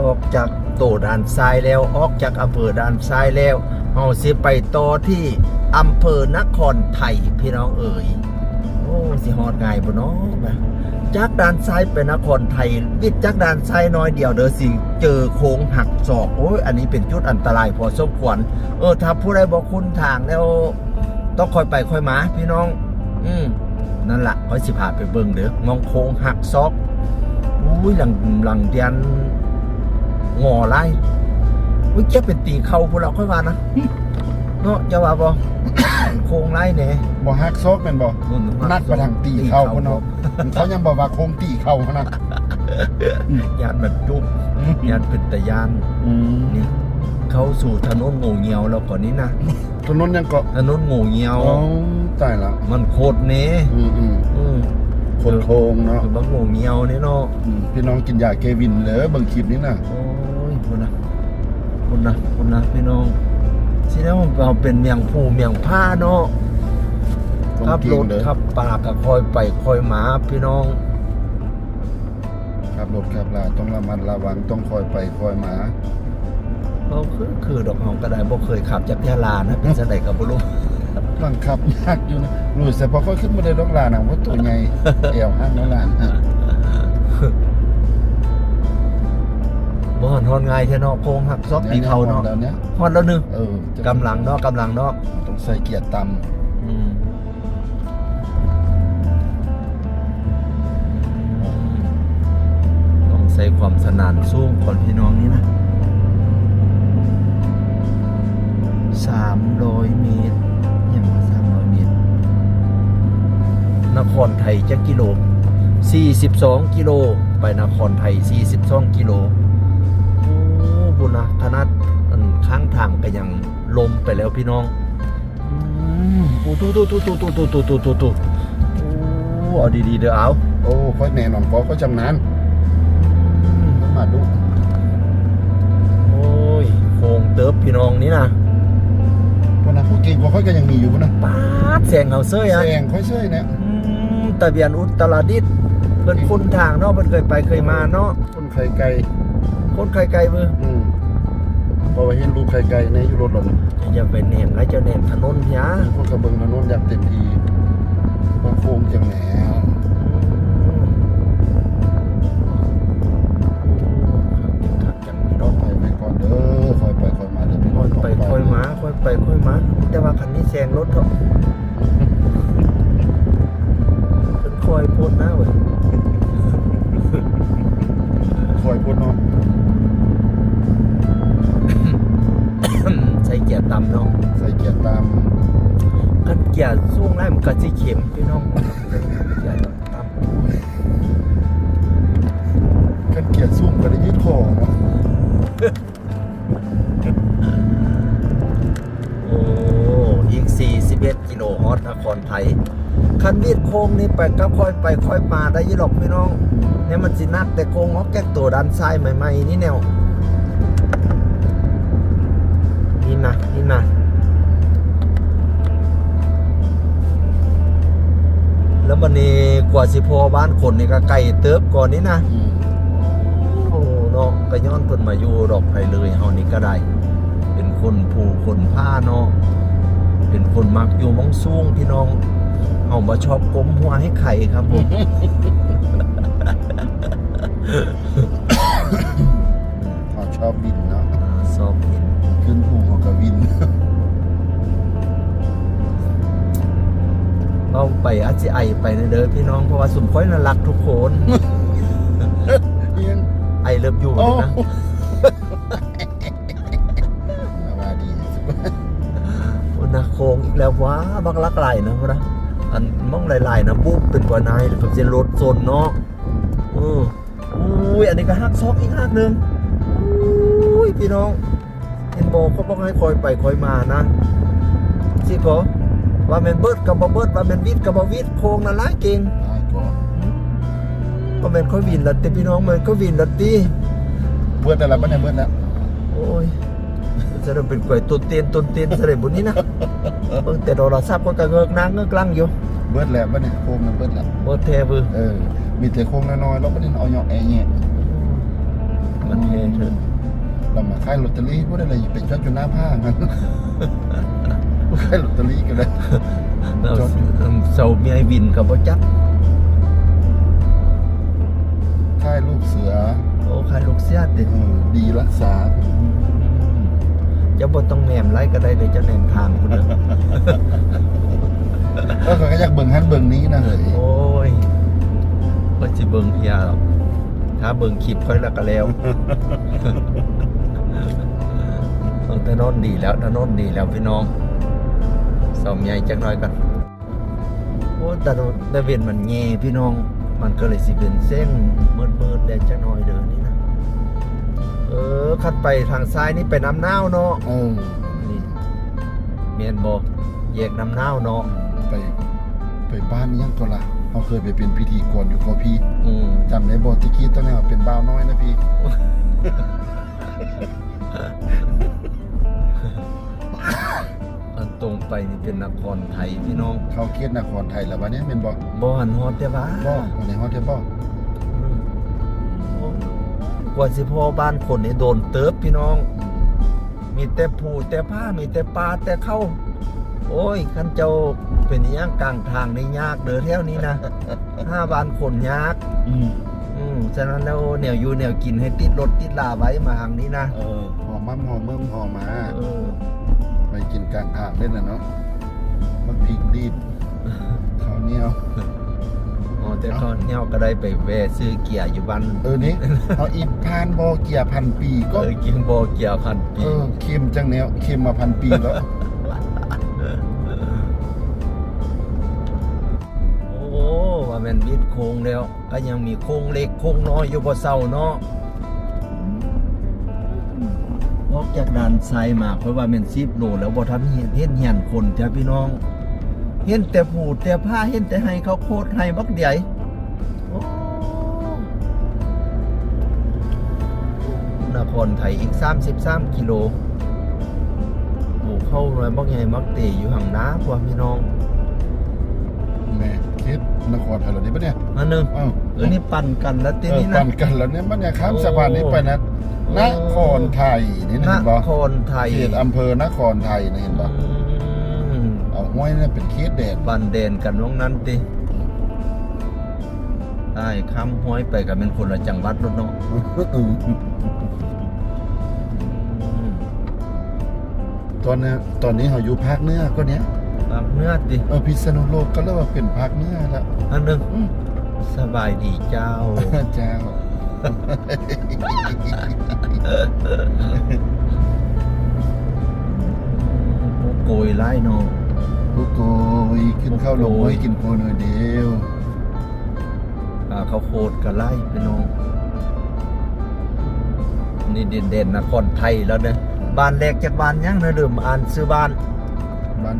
ออกจากโตด่านซ้ายแล้วออกจากอำเภอด่านซ้ายแล้วเฮาสิไปต่อที่อำเภอนครไทยพี่น้องเอ๋ยโอ้สิฮอดง่ายบ่เนาะนะจากด่านซ้ายไปนครไทยวิดจากด่านซ้ายน้อยเดียวเด้อสิเจอโค้งหักศอกโอ้ยอันนี้เป็นจุดอันตรายพอสมควรเออถ้าผู้ใดบ่คุ้นทางแล้วต้องคอยไปคอยมาพี่น้อง อืมนั่นละคอยสิพาไปเบิ่งเด้อมองโค้งหักซอกอุ้ยหลังหลังเดียน งอไล่อุ้ยเจ็บเป็นตีเข่าพวกเราค่อยว่านะเนาะอย่าว่าบ่โค้งไล่แหน่บ่ฮักซอกแม่นบ่นัดไปทางตีเข้าพุ่นเนาะเขายังบอกว่าโค้งตีเข้าพุ่นนะยานแบบจุบยานเป็นตะยานอืมนี่เข้าสู่ถนนโง่เงียวแล้วก่อนนี้นะถนนยังเกาะถนนโง่เงียวอ๋อตายละมันโคตรเน่อืมอืมอืมคนโค้งเนาะคือบักโง่เงียวเนี่ยเนาะอืมพี่น้องกินยาเควินเหรอเบิ่งคลิปนี้น่ะโอ้ยคุณนะ คุณนะคุณนะพี่น้องสิแล้วเราเป็นเมียงผู้เมียงผ้าเนาะต้องขับเก่รงถเด้อขับป่าก็คอยไปคอยมาพี่น้องขับรถขับลาต้องระมัดระวังต้องคอยไปคอยมาเราคือคือดอกหอมก็ได้บ่เคยขับจากยะลานะเป็นสะใดกับบ่รู้บังคับยากอยู่นะรู้แต่พอค่อยขึ้นมาได้ดอกลาน่ะว่าตัวใหญ่แอวหักน้องลาน บ่ฮอนฮอนง่ายแท้เนาะโค้งหักซอกตีเขาเนาะแล้วเนี้ยฮอนแล้วหนึงเออจะกำลังเนาะกำลังเนาะต้องใส่เกียร์ต่ำอืมต้องใส่ความสนานสูงก่อนพี่น้องนี่นะสามร้อยเมตรยังว่าสามร้อยเมตร นครไทยจะกิโลสี่สิบสองกิโล ไปนครไทยสี่สิบสองกิโล โอ้บุญนะขนาดอันข้างทางก็ยังลมไปแล้วพี่น้องอืมโอ้ตูตูตูตูตูตูตูตูตูตูโอ้เอาดีๆเด้อเอาโอ้ค่อยแน่นอนเพราะเขาชำนาญมาดูโอ้ยโค้งเติบพี่น้องนี่นะวันนั้นผู้เก่งกว่าค่อยก็ยังมีอยู่พุ่นนะป๊าดแสงเอาเซ้ยอะแซงค่อยเซ้ยเนี่ยอืมตะเบียนอุตรดิตถ์เพิ่นคุ้นทางเนาะเพิ่นเคยไปเคยมาเนาะคนไข่ไก่คนไกลๆเบิ่งอื พราะว่าเห็นรูปไข่ไก่ในยู่รถหรอกอย่าไปเนมนะจะเนมถนนยะพวกกระเบิงถนนอยากเต็มทีมาโค้งจังแหนค่อยไปค่อยมา แต่ว่าคันนี้แซงรถเถอะ กันเกียร์สูงไล่มันก็สิเข็มพี่น้องเกียร์ต่ำกันเกียร์ซุ่มก็ได้ยืดคอเนาะโอ้อีก 41 กิโลฮอตนครไทยคันวีดโค้งนี่ไปก็ค่อยไปค่อยมาได้อยี่หรอกพี่น้องเนี่ยมันสินักแต่โค้งฮอกแก๊กตัวด้านซ้ายใหม่ ๆ นี่แนวนี่นะนี่นะ วมันนี่กว่าสิพอบ้านคนนี่ก็ไกลเติบก่อนนี่นะอืมโอ้เนาะก็ย้อนเพิ่นมาอยู่ดอกไผเลยเฮานี่ก็ได้ เป็นคนผู้คนผ้าเนาะเป็นคนมักอยู่มองสูงพี่น้องเฮาบ่ชอบกลมหัวให้ไข่ครับผมเขาชอบวิน เราไปอาจิไอไปนะเด้อพี่น้องเพราะว่าสุมค่อยน่ารักทุกคนเอียงไอเลิฟอยู่โอ้นะมาดีวันนะโคงอีกแล้วว้าบักลักไหลนะพวกนะอันมองหลายๆนะปุ๊บเป็นกว่านายกับเจนรถโซนเนาะเอออุ้ยอันนี้ก็หักซอกอีกหักหนึ่งอุ้ยพี่น้องเห็นบอกเขาบอกให้คอยไปคอยมานะสิก็ ว่าแมนเบิร์ดกับบ่เบิร์ดว่าแมนวิดกับบ่วิดโคงนั่นละเก่งตายก่อนว่าแมนค่อยวินละแต่พี่น้องมันก็วินละตีเบิดอะไรบ้างเนี่ยเบิดแล้วโอ้ยจะได้เป็นกล้วยต้นเตียนต้นเตียนเสด็จบุญนี้นะเบิ่งแต่โทรศัพท์ก็กระเงือกนางเงือกลังอยู่เบิดแล้วบ้างเนี่ยโค้งมันเบิดแล้วบ่แท้เบิ่งเออมีแต่โค้งน้อยๆแล้วก็ได้เอาเหยาะแอะแยะมันแท้เถอะายลอตเตอรี่บ่ได้เลยเป็นจอดอยู่หน้าผ้างั้น ขายลอตเตอรี่ก็ได้เราจดเสาเมียวินกับบ่จักขายลูกเสือโอ้ใครลูกเสียติเออดีรักษาจะบ่ต้องแหนมไรก็ได้เดี๋ยวจะแหนมทางคุณเด้อแล้วก็อยากเบิ่งหันเบิ่งนี้นะเฮ้ยโอ้ยว่าสิเบิ่งเฮียหรอกถ้าเบิ่งคลิปค่อยแล้วก็แล้วเอาถนนดีแล้วถนนดีแล้วพี่น้อง สอมใหญ่จักหน่อยกันโอ้แต่แต่เวียนมันแง่พี่น้อง มันก็เลยสิเป็นเส้นมืดๆแดงจักหน่อยเด้อนี่นะเออคัดไปทางซ้ายนี่ไปน้ำนาวเนาะเออนี่เมียนบ่แยกน้ำนาวเนาะไปไปบ้านยังก็ล่ะเขาเคยไปเป็นพิธีกรอยู่กับพี่อืมจำได้บ่ที่กี้ตอนนั้นว่าเป็นบ่าวน้อยนะพี่ ไปนี่เป็นนครไทยพี่น้องเขาเขตนครไทยแล้ววันนี้เป็นบ่บ่หันฮอดแต่ว่าบ่วันนี้ฮอดเด้บ่กว่าสิพอบ้านคนนี่โดนเติบพี่น้อง มีแต่ผู้แต่ผ้ามีแต่ปลาแต่เข้า โอ้ยคันเจ้าเป็นอหย่างกลางทางนี่ยากเด้อแถวนี้นะห้าบ้านคนยาก อืมอืมฉะนั้นแล้วแนวอยู่แนวกินให้ติดรถติดลาไว้มาทางนี้นะเออหอมมั่มหอมเมิ่มหอมมาเออ ไปกินกลางทางเล่นน่ะเนาะมักพริกดีดข้าวเหนียวอ๋อแต่เขาเนี่ยก็ได้ไปแวะซื้อเกียร์อยู่บ้านเออนี่เอาอีพานบ่เกียร์พันปีเอก็อกินบ่เกียร์พันปีเออเค็มจังแนวเค็มมาพันปีแล้วโอ้ว่าแม่นวิดโค้งแล้ว ก็ยังมีโค้งเล็กโค้งน้อยอยู่บ่เศร้าเนาะ ออกจากด่านไซมาเพราะว่าแม่น10โลแล้วบ่ทันเห็นเห็นเหียนคนจ้ะพี่น้อง เห็นแต่ผูดแต่ผ้าเห็นแต่ให้เขาวโคตรให้บักใหญ่โอ้นครไทยอีก 33 กิโลโอ้เข้าหน่อยบักใหญ่มักเตอยู่ห่างน้าพวกพี่น้องแม่เขตนครไทยแล้วนี่ปะเนี่ยอันหนึงอ้าวเออนี่ปั่นกันแล้วทีเออนี้นะปั่นกันแล้วเนี่ยมันเนี่ยข้ามสะพานนี้ไปนะโอ้ นครไทยนี่นนะเห็นบ่ครไทยเขตอำเภอนครไทยนะเห็นบ่อืมเอาห้วยเนี่ยเป็นเขตแดดปั่นเดนกันตรงนั้นติได้ค้ำห้อยไปกันเป็นคนละจังหวัดรถเนาะเอออืมตอนนี้ตอนนี้เขาอยู่ภาคเหนือก็เนี้ยปากเนื้อติเออพิษณุโลกก็เรียกว่าเป็นภาคเหนือแล้วอันหนึงอืมสบายดีเจ้าเจ้าผู้ โกยไล่เนาะผู้โกยขึ้นเข้าลงห้วยกินโกยหน่อยเดียวอ่าเขาวโคตรกันไล่พี่น้องนี่เด่นเด่นๆนครไทยแล้วเนี่ยบ้านแรกจากบ้านยังนะเดิมอ่านซื้อบ้านบ้าน